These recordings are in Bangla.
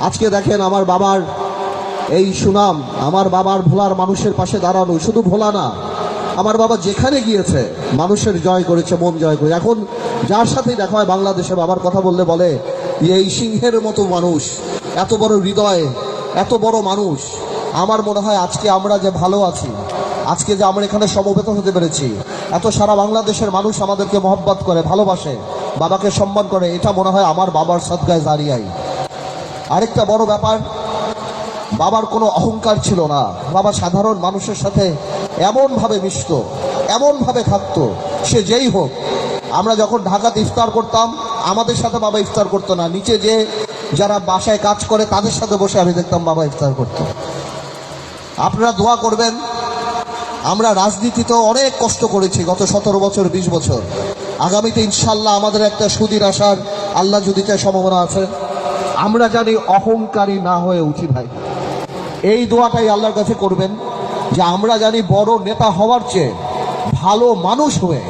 আজকে দেখেন আমার বাবার এই সুনাম, আমার বাবার ভোলার মানুষের পাশে দাঁড়ানো, শুধু ভোলা না, আমার বাবা যেখানে গিয়েছে, মানুষের জয় করেছে, মন জয় করে এখন যার সাথেই দেখা হয় বাংলাদেশে, বাবার কথা বললে বলে, এই সিংহের মতো মানুষ, এত বড় হৃদয়, এত বড় মানুষ, আমার মনে হয় আজকে আমরা যে ভালো আছি, আজকে যে আমরা এখানে সমবেত হতে পেরেছি, এত সারা বাংলাদেশের মানুষ আমাদেরকে মহব্বত করে, ভালোবাসে, বাবাকে সম্মান করে, এটা মনে হয় আমার বাবার সদগায় দাঁড়িয়াই আরেকটা বড় ব্যাপার, বাবার কোনো অহংকার ছিল না। বাবা সাধারণ মানুষের সাথে এমনভাবে মিশত, এমনভাবে থাকতো, সে যেই হোক। আমরা যখন ঢাকাতে ইফতার করতাম, আমাদের সাথে বাবা ইফতার করতো না। নিচে যে যারা বাসায় কাজ করে, তাদের সাথে বসে আমি দেখতাম বাবা ইফতার করতো। আপনারা দোয়া করবেন, আমরা রাজনীতিতেও অনেক কষ্ট করেছি গত সতেরো বছর, বিশ বছর। আগামীতে ইনশাল্লাহ আমাদের একটা সুদিন আসার আল্লাহ যদি চায় সম্ভাবনা আছে। আমরা জানি অহংকারী না হয়ে উঠি ভাই। এই দোয়াটাই আল্লাহর কাছে করবেন যে আমরা জানি বড় নেতা হওয়ার চেয়ে ভালো মানুষ হয়ে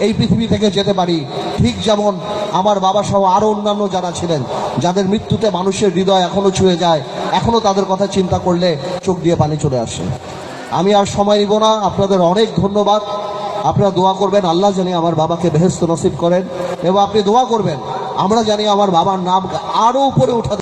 এই পৃথিবী থেকে যেতে পারি। ঠিক যেমন আমার বাবা সহ আরও অন্যান্য যারা ছিলেন, যাদের মৃত্যুতে মানুষের হৃদয় এখনও ছুঁয়ে যায়, এখনও তাদের কথা চিন্তা করলে চোখ দিয়ে পানি চলে আসে। আমি আর সময় নিব না, আপনাদের অনেক ধন্যবাদ। আপনারা দোয়া করবেন, আল্লাহ জানি আমার বাবাকে বেহেস্ত নসিব করেন। এবং আপনি দোয়া করবেন আমরা জানি আমার বাবার নাম আরও উপরে উঠাতে